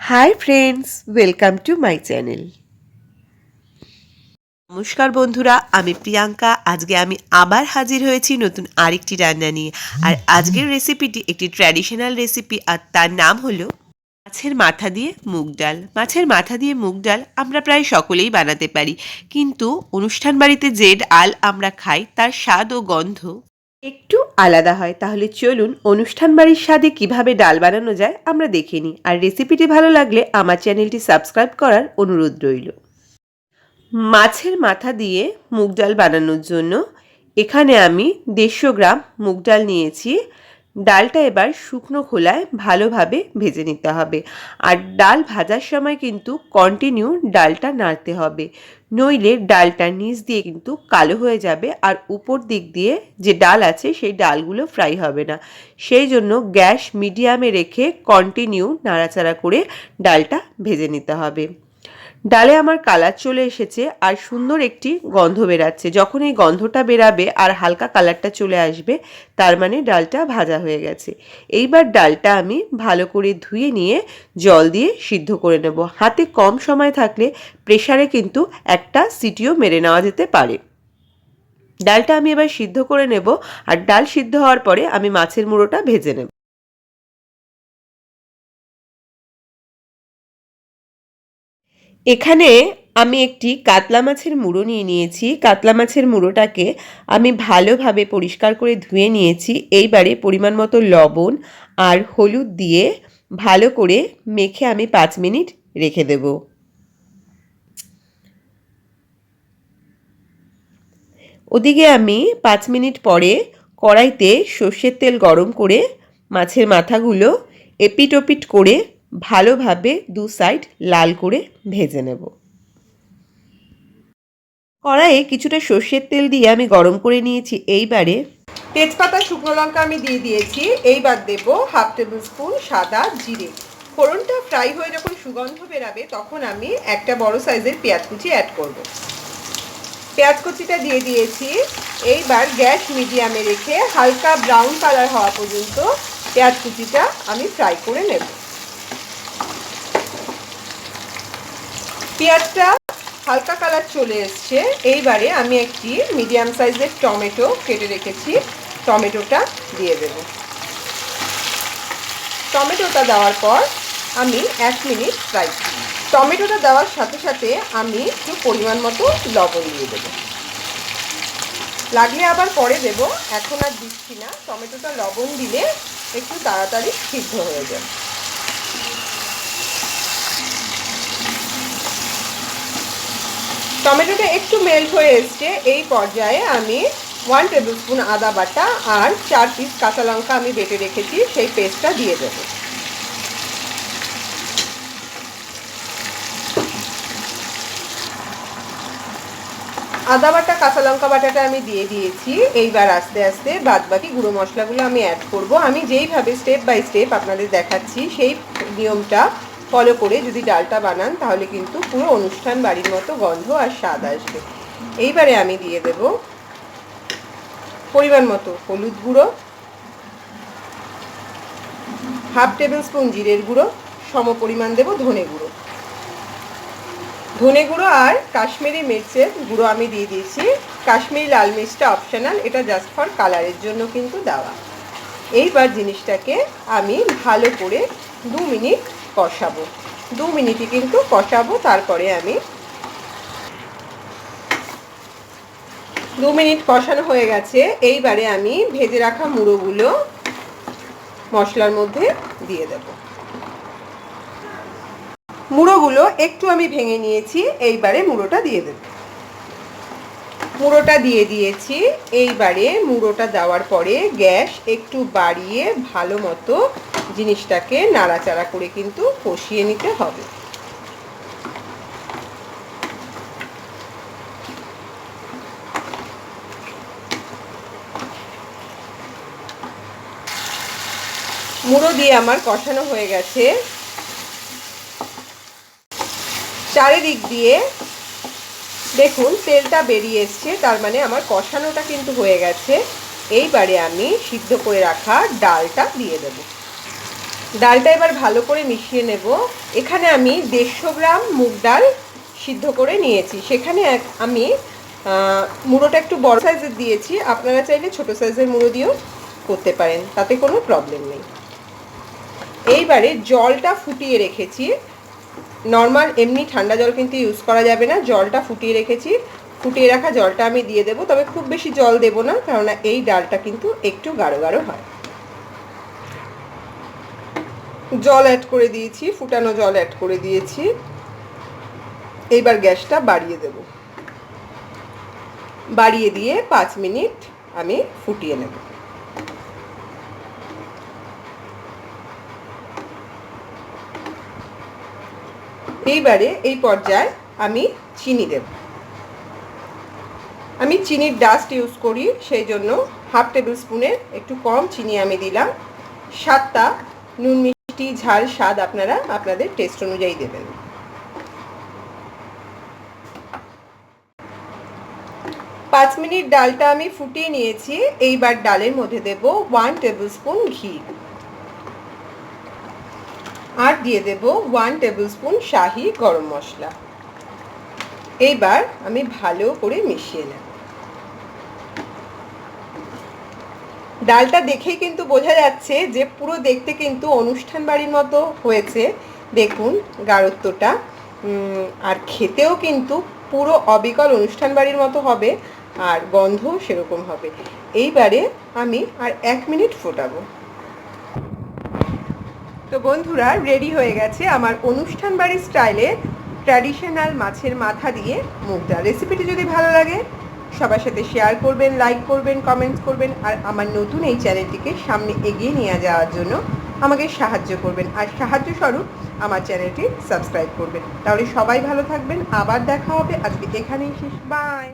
Hi friends welcome to my channel নমস্কার বন্ধুরা, আমি প্রিয়াঙ্কা। আজকে আমি আবার হাজির হয়েছি নতুন আরেকটি রান্না নিয়ে। আর আজকের রেসিপিটি একটি ট্র্যাডিশনাল রেসিপি আর তার নাম হলো মাছের মাথা দিয়ে মুগ ডাল। মাছের মাথা দিয়ে মুগ ডাল আমরা প্রায় সকলেই বানাতে পারি। কিন্তু অনুষ্ঠান বাড়িতে যে ডাল আমরা খাই, তার স্বাদ ও গন্ধ একটু আলাদা হয়। তাহলে চলুন অনুষ্ঠান বাড়ির স্বাদে কীভাবে ডাল বানানো যায় আমরা দেখে নিই। আর রেসিপিটি ভালো লাগলে আমার চ্যানেলটি সাবস্ক্রাইব করার অনুরোধ রইল। মাছের মাথা দিয়ে মুগ ডাল বানানোর জন্য এখানে আমি দেড়শো গ্রাম মুগ ডাল নিয়েছি। ডালটা এবার শুকনো খোলায় ভালোভাবে ভেজে নিতে হবে। আর ডাল ভাজার সময় কিন্তু কন্টিনিউ ডালটা নাড়তে হবে। নইলে ডালটা নিচ দিয়ে কিন্তু কালো হয়ে যাবে আর উপর দিক দিয়ে যে ডাল আছে সেই ডালগুলো ফ্রাই হবে না। সেই জন্য গ্যাস মিডিয়ামে রেখে কন্টিনিউ নাড়াচাড়া করে ডালটা ভেজে নিতে হবে। ডালে আমার কালার চলে এসেছে আর সুন্দর একটি গন্ধ বেরাচ্ছে। যখন এই গন্ধটা বেরাবে আর হালকা কালারটা চলে আসবে, তার মানে ডালটা ভাজা হয়ে গেছে। এইবার ডালটা আমি ভালো করে ধুয়ে নিয়ে জল দিয়ে সিদ্ধ করে নেব। হাতে কম সময় থাকলে প্রেশারে কিন্তু একটা সিটিও মেরে নেওয়া যেতে পারে। ডালটা আমি এবার সিদ্ধ করে নেব আর ডাল সিদ্ধ হওয়ার পরে আমি মাছের মুড়োটা ভেজে নেব। এখানে আমি একটি কাতলা মাছের মুড়ো নিয়ে নিয়েছি। কাতলা মাছের মুড়োটাকে আমি ভালোভাবে পরিষ্কার করে ধুয়ে নিয়েছি। এইবারে পরিমাণ মতো লবণ আর হলুদ দিয়ে ভালো করে মেখে আমি পাঁচ মিনিট রেখে দেব। ওদিকে আমি পাঁচ মিনিট পরে কড়াইতে সর্ষের তেল গরম করে মাছের মাথাগুলো এপিট ওপিট করে ভালোভাবে দু সাইড লাল করে ভেজে নেব। কড়াইয়ে কিছুটা সর্ষের তেল দিয়ে আমি গরম করে নিয়েছি। এইবারে তেজপাতা, শুকনো লঙ্কা আমি দিয়ে দিয়েছি। এইবার দেব হাফ টেবিল স্পুন সাদা জিরে। ফোড়নটা ফ্রাই হয়ে যখন সুগন্ধ বেরাবে, তখন আমি একটা বড় সাইজের পেঁয়াজ কুচি অ্যাড করব। পেঁয়াজ কুচিটা দিয়ে দিয়েছি। এইবার গ্যাস মিডিয়ামে রেখে হালকা ব্রাউন কালার হওয়া পর্যন্ত পেঁয়াজ কুচিটা আমি ফ্রাই করে নেব। পেঁয়াজটা হালকা কালার চলে এসছে। এইবারে আমি একটি মিডিয়াম সাইজের টমেটো কেটে রেখেছি। টমেটোটা দিয়ে দেব। টমেটোটা দেওয়ার পর আমি এক মিনিট ফ্রাই টমেটোটা দেওয়ার সাথে সাথে আমি একটু পরিমাণ মতো লবণ দিয়ে দেব। লাগলে আবার পরে দেব। এখন আর দিচ্ছি না। টমেটোটা লবণ দিলে একটু তাড়াতাড়ি সিদ্ধ হয়ে যাবে। টমেটোটা একটু মেল্ট হয়ে এসছে। এই পর্যায়ে আমি ওয়ান টেবিল স্পুন আদা বাটা আর চার পিস কাঁচা লঙ্কা আমি বেটে রেখেছি, সেই পেস্টটা দিয়ে দেব। আদা বাটা, কাঁচা লঙ্কা বাটাটা আমি দিয়ে দিয়েছি। এইবার আস্তে আস্তে বাদ বাকি গুঁড়ো মশলাগুলো আমি অ্যাড করব। আমি যেইভাবে স্টেপ বাই স্টেপ আপনাদের দেখাচ্ছি, সেই নিয়মটা ফলো করে যদি ডালটা বানান, তাহলে কিন্তু পুরো অনুষ্ঠান বাড়ির মতো গন্ধ আর স্বাদ আসবে। এইবারে আমি দিয়ে দেব পরিমাণ মতো হলুদ গুঁড়ো, হাফ টেবিল স্পুন জিরের গুঁড়ো, সম পরিমাণ দেব ধনে গুঁড়ো। ধনে গুঁড়ো আর কাশ্মীরি মির্চের গুঁড়ো আমি দিয়ে দিয়েছি। কাশ্মীরি লাল মির্চটা অপশনাল এটা জাস্ট ফর কালারের জন্য কিন্তু দেওয়া। এইবার জিনিসটাকে আমি ভালো করে দু মিনিট কষাবো। দু মিনিটই কিন্তু কষাবো, তারপরে আমি দু মিনিট কষানো হয়ে গেছে। এইবারে আমি ভেজে রাখা মুড়োগুলো মশলার মধ্যে দিয়ে দেব। মুড়োগুলো একটু আমি ভেঙে নিয়েছি, এইবারে মুড়োটা দিয়ে দেব। মুড়োটা দিয়ে দিয়েছি। এইবারে মুড়োটা দেওয়ার পরে গ্যাস একটু বাড়িয়ে ভালো মতো জিনিসটাকে নাড়াচাড়া করে কিন্তু কষিয়ে নিতে হবে। মুড়ো দিয়ে আমার কষানো হয়ে গেছে। চারিদিক দিয়ে দেখুন, তেলটা বেরিয়ে এসছে, তার মানে আমার কষানোটা কিন্তু হয়ে গেছে। এইবারে আমি সিদ্ধ করে রাখা ডালটা দিয়ে দেবো। ডালটা এবার ভালো করে মিশিয়ে নেব। এখানে আমি দেড়শো গ্রাম মুগ ডাল সিদ্ধ করে নিয়েছি। সেখানে আমি মুড়োটা একটু বড় সাইজের দিয়েছি। আপনারা চাইলে ছোট সাইজের মুড়ো দিয়েও করতে পারেন, তাতে কোনো প্রবলেম নেই। এইবারে জলটা ফুটিয়ে রেখেছি। নর্মাল এমনি ঠান্ডা জল কিন্তু ইউজ করা যাবে না। জলটা ফুটিয়ে রেখেছি। ফুটিয়ে রাখা জলটা আমি দিয়ে দেবো, তবে খুব বেশি জল দেবো না, কেননা এই ডালটা কিন্তু একটু গাঢ় গাঢ় হয়। জল অ্যাড করে দিয়েছি, ফুটানো জল অ্যাড করে দিয়েছি। এইবার গ্যাসটা বাড়িয়ে দেব। বাড়িয়ে দিয়ে পাঁচ মিনিট আমি ফুটিয়ে নেব। এইবারে এই পর্যায়ে আমি চিনি দেব। আমি চিনির ডাস্ট ইউজ করি, সেই জন্য হাফ টেবিল স্পুনের একটু কম চিনি আমি দিলাম। সাতটা নুন মিষ্টি, ঝাল স্বাদ আপনারা আপনাদের টেস্ট অনুযায়ী দেবেন। পাঁচ মিনিট ডালটা আমি ফুটিয়ে নিয়েছি। এইবার ডালের মধ্যে দেব ওয়ান টেবিল স্পুন ঘি। আর দিয়ে দেব ওয়ান টেবিল স্পুন শাহি গরম মশলা। এইবার আমি ভালো করে মিশিয়ে নেব। ডালটা দেখেই কিন্তু বোঝা যাচ্ছে যে পুরো দেখতে কিন্তু অনুষ্ঠান বাড়ির মতো হয়েছে। দেখুন গাঢ়ত্বটা। আর খেতেও কিন্তু পুরো অবিকল অনুষ্ঠান বাড়ির মতো হবে আর গন্ধও সেরকম হবে। এইবারে আমি আর এক মিনিট ফোটাবো। তো বন্ধুরা রেডি হয়ে গেছে আমার অনুষ্ঠান বাড়ির স্টাইলে ট্র্যাডিশনাল মাছের মাথা দিয়ে মুগ ডাল। রেসিপিটি যদি ভালো লাগে, সবার সাথে শেয়ার করবেন লাইক করবেন কমেন্টস করবেন, আর আমার নতুন এই চ্যানেলটিকে সামনে এগিয়ে নিয়ে যাওয়ার জন্য আমাকে সাহায্য করবেন। আর সাহায্য স্বরূপ আমার চ্যানেলটি সাবস্ক্রাইব করবেন। তাহলে সবাই ভালো থাকবেন, আবার দেখা হবে। আজকে এখানেই শেষ। বাই